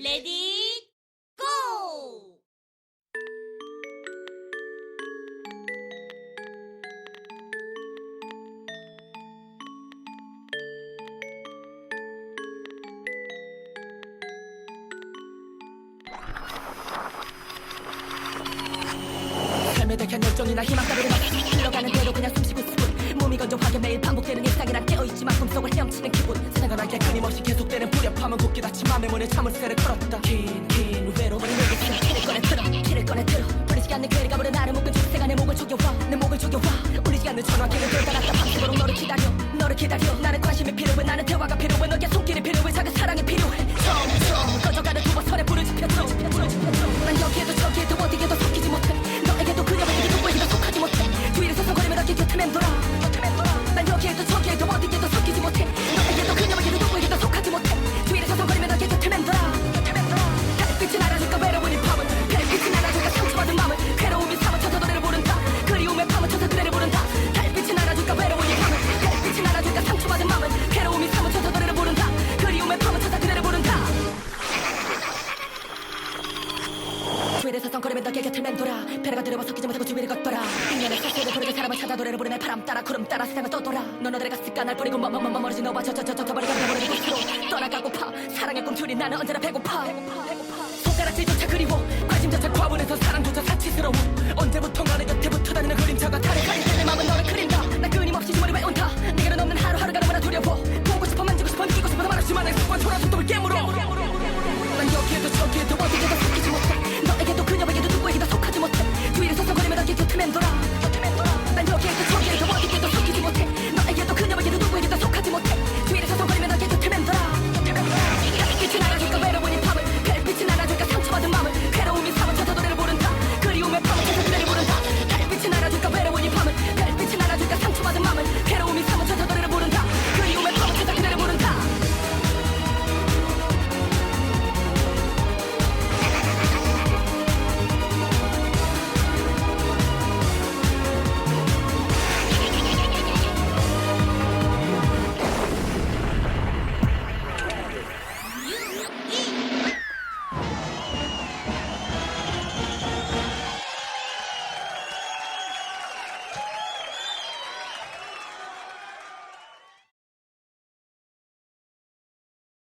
레디 고! 삶에 대한 열정이나 희망 따위를 막 흘러가는 대로 그냥 숨쉬고 스푼 몸이 건조하게 매일 반복되는 일상이란 깨어있지만 꿈속을 헤엄치는 기분. 세상은 알게 끊임없이 계속되는 불협함은 굳게 닫힌 맘의 문에 참을새를 걸었다. 긴긴 외로움을 내게 키를 꺼내 들어 키를 꺼내 들어. 풀리지 않는 괴리감으로 나를 묶은 죽새가 내 목을 조여와 내 목을 조여와. 울리지 않는 전화기를 들다 놨다. 밤새도록 너를 기다려 너를 기다려. 나는 관심 주위를 서성거리며 너의 곁을 맴돌아. 배려가 두려워 섞이지 못하고 주위를 걷더라. 인연의 사슬을 부르게 사람을 찾아 노래를 부르네 바람 따라 구름 따라 세상을 떠돌아. 넌 어디를 갔을까? 날 버리고 머머머머 멀어진 너와 저저저저 버리고 버리는 곳으로 떠나가고파. 사랑의 꿈틀이 나는 언제나 배고파. 손가락질조차